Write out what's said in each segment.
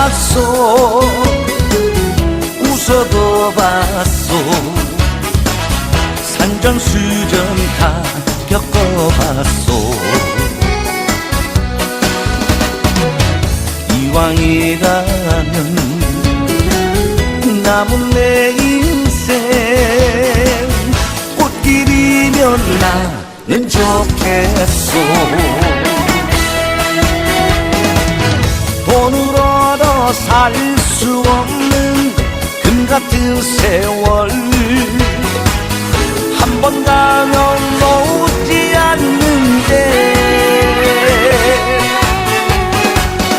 봤소 웃어도 봤소 산전수전 다 겪어봤소 이왕이 가면 남은 내 인생 꽃길이면 나는 좋 살 수 없는 금 같은 세월. 한 번 가면 오지 않는데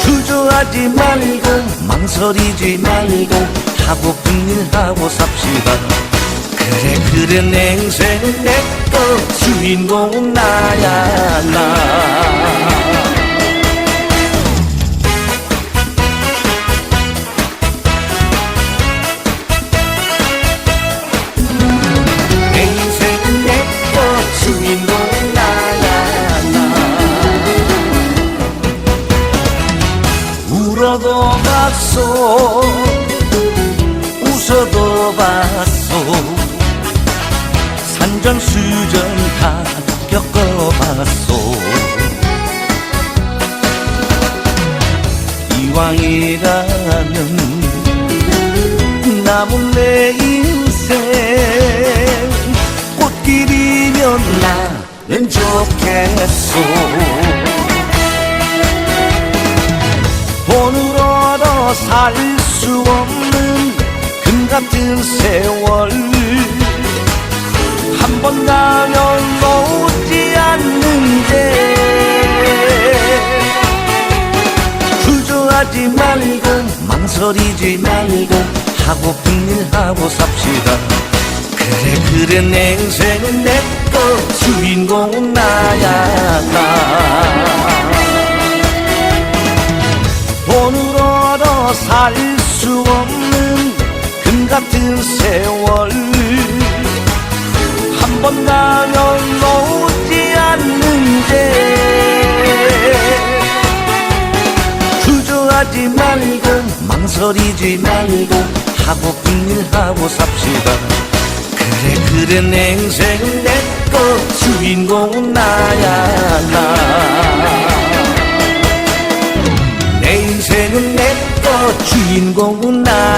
주저하지 말고 망설이지 말고 하고픈 일 하고 삽시다. 그래 그래 내 인생은 내거 주인공은 나야 나 나 울어도 봤소. 웃어도 봤소. 산전수전 다 겪어봤소. 이왕이라면 남은 내 인생 꽃길이면 나는 좋겠소 얻어 살수 없는 금 같은 세월. 한 번 가면 오지 않는데. 주저하지 말고 망설이지 말고 하고픈 일 하고 삽시다. 그래 그래 내 인생은 내거 주인공은 나야. 나 같은 세월. 한 번 가면 오지 않는데. 주저하지 말고 망설이지 말고 하고픈 일 하고 삽시다. 그래 그래 내 인생은 내거 주인공은 나야 나. 내 인생은 내거 주인공은 나야